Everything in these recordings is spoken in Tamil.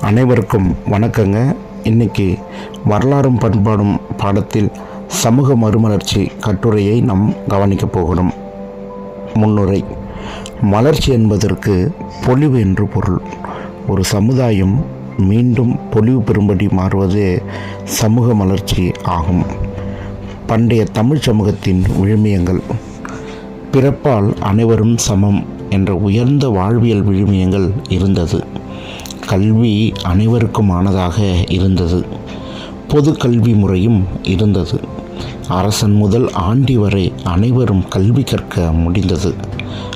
அனைவருக்கும் வணக்கங்க. இன்னைக்கு வரலாறும் பண்பாடும் பாடத்தில் சமூக மறுமலர்ச்சி கட்டுரையை நாம் கவனிக்கப் போகிறோம். முன்னுரை மலர்ச்சி என்பதற்கு பொலிவு என்று பொருள். ஒரு சமுதாயம் மீண்டும் பொலிவு பெறும்படி மாறுவதே சமூக மலர்ச்சி ஆகும். பண்டைய தமிழ் சமூகத்தின் விழுமியங்கள். பிறப்பால் அனைவரும் சமம் என்ற உயர்ந்த வாழ்வியல் விழுமியங்கள் இருந்தது. கல்வி அனைவருக்குமானதாக இருந்தது. பொது கல்வி முறையும் இருந்தது. அரசன் முதல் ஆண்டி வரை அனைவரும் கல்வி கற்க முடிந்தது.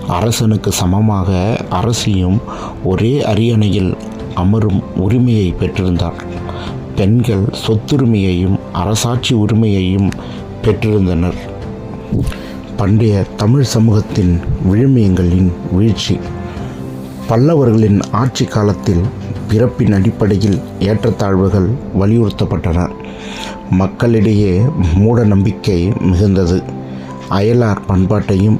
அரசனுக்கு சமமாக அரசியும் ஒரே அரியணையில் அமரும் உரிமையை பெற்றிருந்தார் பெண்கள் சொத்துரிமையையும் அரசாட்சி உரிமையையும் பெற்றிருந்தனர். பண்டைய தமிழ் சமூகத்தின் விழுமியங்களின் வீழ்ச்சி. பல்லவர்களின் ஆட்சி காலத்தில் பிறப்பின் அடிப்படையில் ஏற்றத்தாழ்வுகள் வலியுறுத்தப்பட்டன. மக்களிடையே மூட நம்பிக்கை மிகுந்தது. அயலார் பண்பாட்டையும்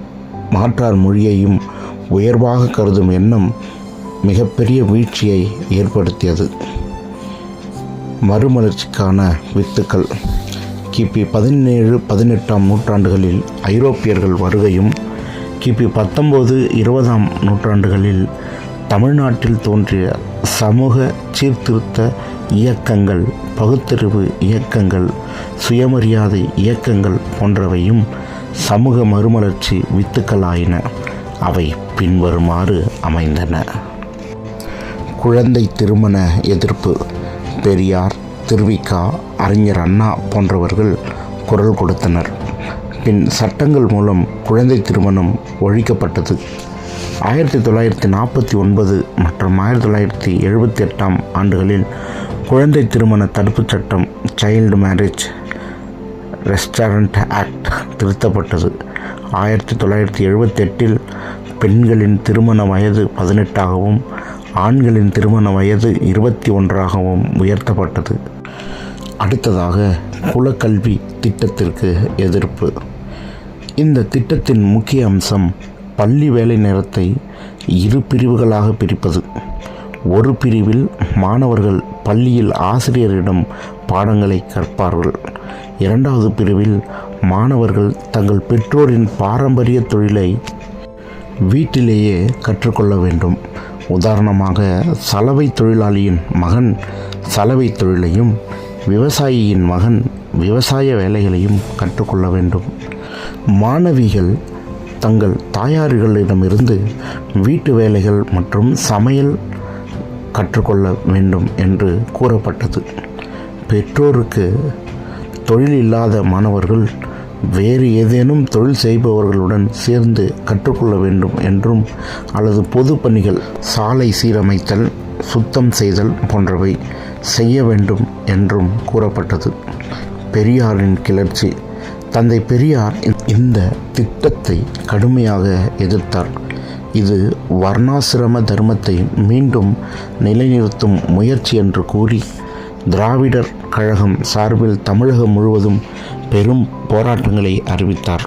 மாற்றார் மொழியையும் உயர்வாக கருதும் எண்ணம் மிகப்பெரிய வீழ்ச்சியை ஏற்படுத்தியது. மறுமலர்ச்சிக்கான வித்துக்கள். கிபி பதினேழு பதினெட்டாம் நூற்றாண்டுகளில் ஐரோப்பியர்கள் வருகையும் கிபி பத்தொம்போது இருபதாம் நூற்றாண்டுகளில் தமிழ்நாட்டில் தோன்றிய சமூக சீர்திருத்த இயக்கங்கள் பகுத்தறிவு இயக்கங்கள் சுயமரியாதை இயக்கங்கள் போன்றவையும் சமூக மறுமலர்ச்சி வித்துக்களாயின. அவை பின்வருமாறு அமைந்தன. குழந்தை திருமண எதிர்ப்பு. பெரியார் திருவிக்கா அறிஞர் அண்ணா போன்றவர்கள் குரல் கொடுத்தனர். பின் சட்டங்கள் மூலம் குழந்தை திருமணம் ஒழிக்கப்பட்டது. ஆயிரத்தி தொள்ளாயிரத்தி நாற்பத்தி ஒன்பது மற்றும் ஆயிரத்தி தொள்ளாயிரத்தி எழுபத்தி எட்டாம் ஆண்டுகளில் குழந்தை திருமண தடுப்புச் சட்டம் சைல்டு மேரேஜ் ரெஸ்டாரண்ட் ஆக்ட் திருத்தப்பட்டது. ஆயிரத்தி தொள்ளாயிரத்தி எழுபத்தெட்டில் பெண்களின் திருமண வயது பதினெட்டாகவும் ஆண்களின் திருமண வயது இருபத்தி ஒன்றாகவும் உயர்த்தப்பட்டது. அடுத்ததாக குலக்கல்வி திட்டத்திற்கு எதிர்ப்பு. இந்த திட்டத்தின் முக்கிய அம்சம் பள்ளி வேலை நேரத்தை இரு பிரிவுகளாக பிரிப்பது. ஒரு பிரிவில் மாணவர்கள் பள்ளியில் ஆசிரியரிடம் பாடங்களை கற்பார்கள். இரண்டாவது பிரிவில் மாணவர்கள் தங்கள் பெற்றோரின் பாரம்பரிய தொழிலை வீட்டிலேயே கற்றுக்கொள்ள வேண்டும். உதாரணமாக சலவை தொழிலாளியின் மகன் சலவை தொழிலையும் விவசாயியின் மகன் விவசாய வேலைகளையும் கற்றுக்கொள்ள வேண்டும். மாணவிகள் தங்கள் தாயார்களிடமிருந்து வீட்டு வேலைகள் மற்றும் சமையல் கற்றுக்கொள்ள வேண்டும் என்று கூறப்பட்டது. பெற்றோருக்கு தொழில் இல்லாத மாணவர்கள் வேறு ஏதேனும் தொழில் செய்பவர்களுடன் சேர்ந்து கற்றுக்கொள்ள வேண்டும் என்றும் அல்லது பொது பணிகள் சாலை சீரமைத்தல் சுத்தம் செய்தல் போன்றவை செய்ய வேண்டும் என்றும் கூறப்பட்டது. பெரியாரின் கிளர்ச்சி தந்தை பெரியார் இந்த திட்டத்தை கடுமையாக எதிர்த்தார். இது வர்ணாசிரம தர்மத்தை மீண்டும் நிலைநிறுத்தும் முயற்சி என்று கூறி திராவிடர் கழகம் சார்பில் தமிழகம் முழுவதும் பெரும் போராட்டங்களை அறிவித்தார்.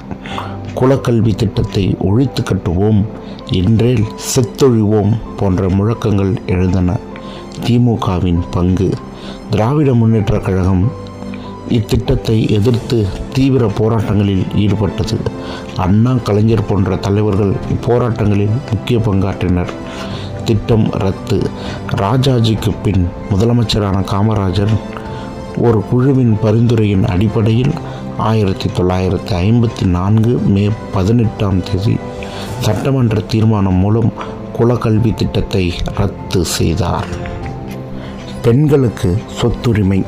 குலக்கல்வி திட்டத்தை ஒழித்து கட்டுவோம் என்றேல் செத்தொழிவோம் போன்ற முழக்கங்கள் எழுந்தன. திமுகவின் பங்கு திராவிட முன்னேற்ற கழகம் இத்திட்டத்தை எதிர்த்து தீவிர போராட்டங்களில் ஈடுபட்டது. அண்ணா கலைஞர் போன்ற தலைவர்கள் இப்போராட்டங்களில் முக்கிய பங்காற்றினர். திட்டம் ரத்து. ராஜாஜிக்கு பின் முதலமைச்சரான காமராஜர் ஒரு குழுவின் பரிந்துரையின் அடிப்படையில் ஆயிரத்தி தொள்ளாயிரத்தி ஐம்பத்தி நான்கு மே பதினெட்டாம் தேதி சட்டமன்ற தீர்மானம் மூலம் குலக்கல்வி திட்டத்தை ரத்து செய்தார். பெண்களுக்கு சொத்துரிமை.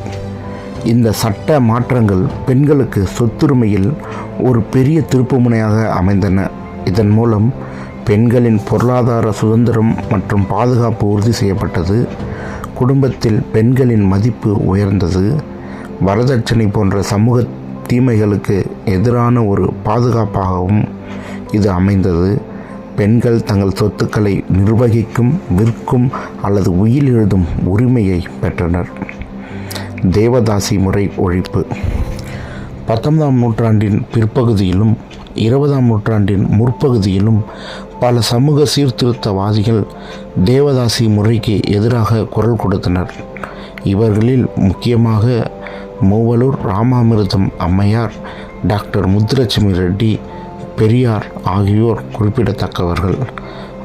இந்த சட்ட மாற்றங்கள் பெண்களுக்கு சொத்துரிமையில் ஒரு பெரிய திருப்புமுனையாக அமைந்தன. இதன் மூலம் பெண்களின் பொருளாதார சுதந்திரம் மற்றும் பாதுகாப்பு உறுதி செய்யப்பட்டது. குடும்பத்தில் பெண்களின் மதிப்பு உயர்ந்தது. வரதட்சணை போன்ற சமூக தீமைகளுக்கு எதிரான ஒரு பாதுகாப்பாகவும் இது அமைந்தது. பெண்கள் தங்கள் சொத்துக்களை நிர்வகிக்கும் விற்கும் அல்லது உயிர் எழுதும் உரிமையை பெற்றனர். தேவதாசி முறை ஒழிப்பு. பத்தொன்பதாம் நூற்றாண்டின் பிற்பகுதியிலும் இருபதாம் நூற்றாண்டின் முற்பகுதியிலும் பல சமூக சீர்திருத்தவாதிகள் தேவதாசி முறைக்கு எதிராக குரல் கொடுத்தனர். இவர்களில் முக்கியமாக மூவலூர் ராமாமிர்தம் அம்மையார் டாக்டர் முத்துலட்சுமி ரெட்டி பெரியார் ஆகியோர் குறிப்பிடத்தக்கவர்கள்.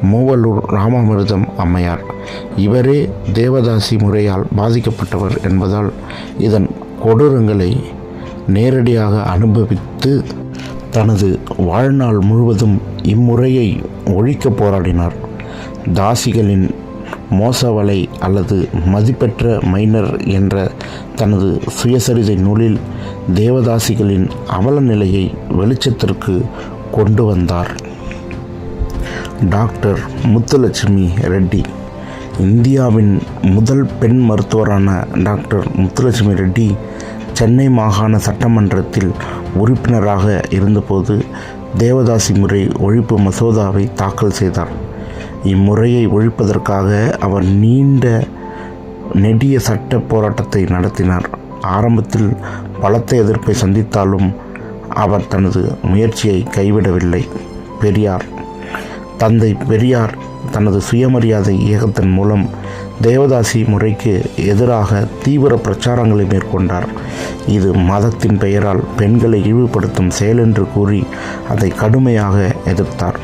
மூவலூர் ராமாமிர்தம் அம்மையார். இவரே தேவதாசி முறையால் பாதிக்கப்பட்டவர் என்பதால் இதன் கொடூரங்களை நேரடியாக அனுபவித்து தனது வாழ்நாள் முழுவதும் இம்முறையை ஒழிக்க போராடினார். தாசிகளின் மோசவலை அல்லது மதிப்பெற்ற மைனர் என்ற தனது சுயசரிதை நூலில் தேவதாசிகளின் அவல நிலையை வெளிச்சத்திற்கு கொண்டு வந்தார். டாக்டர் முத்துலட்சுமி ரெட்டி. இந்தியாவின் முதல் பெண் மருத்துவரான டாக்டர் முத்துலட்சுமி ரெட்டி சென்னை மாகாண சட்டமன்றத்தில் உறுப்பினராக இருந்தபோது தேவதாசி முறை ஒழிப்பு மசோதாவை தாக்கல் செய்தார். இம்முறையை ஒழிப்பதற்காக அவர் நீண்ட நெடிய சட்ட போராட்டத்தை நடத்தினார். ஆரம்பத்தில் பலத்த எதிர்ப்பை சந்தித்தாலும் அவர் தனது முயற்சியை கைவிடவில்லை. பெரியார் தந்தை பெரியார் தனது சுயமரியாதை இயக்கத்தின் மூலம் தேவதாசி முறைக்கு எதிராக தீவிர பிரச்சாரங்களை மேற்கொண்டார். இது மதத்தின் பெயரால் பெண்களை இழிவுபடுத்தும் செயல் என்று கூறி அதை கடுமையாக எதிர்த்தார்.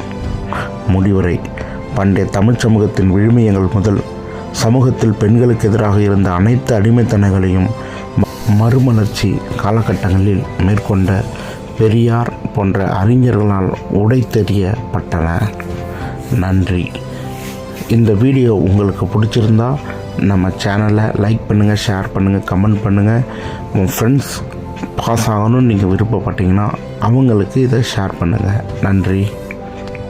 முடிவுரை. பண்டைய தமிழ் சமூகத்தின் விழுமியங்கள் முதல் சமூகத்தில் பெண்களுக்கு எதிராக இருந்த அனைத்து அடிமைத்தனங்களையும் ம- மறுமலர்ச்சி காலகட்டங்களில் மேற்கொண்ட பெரியார் போன்ற அறிஞர்களால் உடைத்தெறியப்பட்டன. நன்றி. இந்த வீடியோ உங்களுக்கு பிடிச்சிருந்தா நம்ம சேனலை லைக் பண்ணுங்கள் ஷேர் பண்ணுங்கள் கமெண்ட் பண்ணுங்கள் உங்கள் ஃப்ரெண்ட்ஸ் பாஸ் ஆகணும்னு நீங்கள் விருப்பப்பட்டீங்கன்னா அவங்களுக்கு இதை ஷேர் பண்ணுங்கள் நன்றி.